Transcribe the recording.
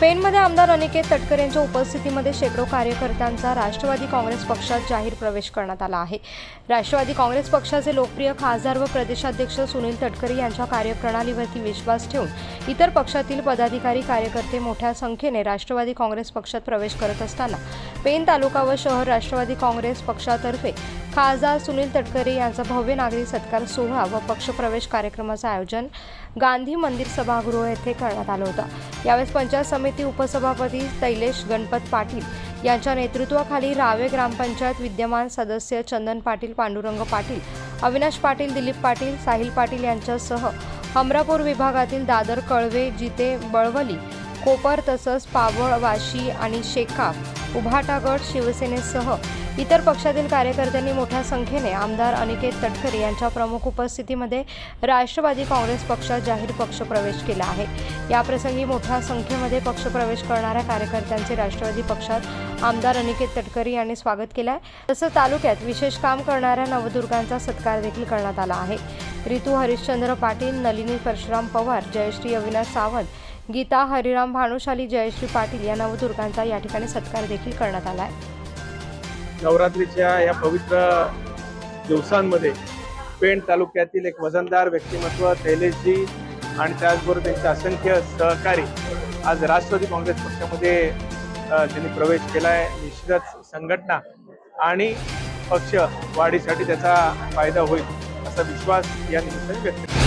आमदार अनिकेत तटकर यांच्या उपस्थितीमध्ये शेकडो कार्यकर्त्यांचा राष्ट्रवादी काँग्रेस पक्षात जाहीर प्रवेश करण्यात आला आहे. राष्ट्रवादी काँग्रेस पक्षाचे लोकप्रिय खासदार व प्रदेशाध्यक्ष सुनील तटकरे यांच्या कार्यप्रणालीवरती विश्वास ठेवून इतर पक्षातील पदाधिकारी कार्यकर्ते मोठ्या संख्येने राष्ट्रवादी काँग्रेस पक्षात प्रवेश करत असताना पेन तालुका व शहर राष्ट्रवादी काँग्रेस पक्षातर्फे खासदार सुनील तटकरे यांचा भव्य नागरी सत्कार सोहळा व पक्षप्रवेश कार्यक्रमाचं आयोजन गांधी मंदिर सभागृह येथे करण्यात आलं होतं. यावेळेस पंचायत समिती उपसभापती तैलेश गणपत पाटील यांच्या नेतृत्वाखाली रावे ग्रामपंचायत विद्यमान सदस्य चंदन पाटील पांडुरंग पाटील अविनाश पाटील दिलीप पाटील साहिल पाटील यांच्यासह हमरापूर विभागातील दादर कळवे जिते बळवली कोपर तसंच पावळ वाशी आणि शेकाप उभाटागड शिवसेनेसह इतर पक्षातील कार्यकर्त्यांनी मोठ्या संख्येने आमदार अनिकेत तटकरे यांच्या प्रमुख उपस्थितीमध्ये राष्ट्रवादी काँग्रेस पक्षात जाहीर पक्षप्रवेश केला आहे. याप्रसंगी मोठ्या संख्येमध्ये पक्षप्रवेश करणाऱ्या कार्यकर्त्यांचे राष्ट्रवादी पक्षात आमदार अनिकेत तटकरे यांनी स्वागत केलं आहे तसंच तालुक्यात विशेष काम करणाऱ्या नवदुर्गांचा सत्कार देखील करण्यात आला आहे. रितू हरिश्चंद्र पाटील नलिनी परशुराम पवार जयश्री अविनाश सावंत गीता हरिराम भानुशाली जयश्री पाटील या नवदुर्गांचा या ठिकाणी सत्कार देखील करण्यात आला आहे. नवरात्रीच्या या पवित्र दिवसांमध्ये पेण तालुक्यातील एक वजनदार व्यक्तिमत्व शैलेशजी आणि त्याचबरोबर त्यांचे असंख्य सहकारी आज राष्ट्रवादी काँग्रेस पक्षामध्ये त्यांनी प्रवेश केला आहे निश्चितच संघटना आणि पक्ष वाढीसाठी त्याचा फायदा होईल असा विश्वास या निमित्ताने व्यक्त केला.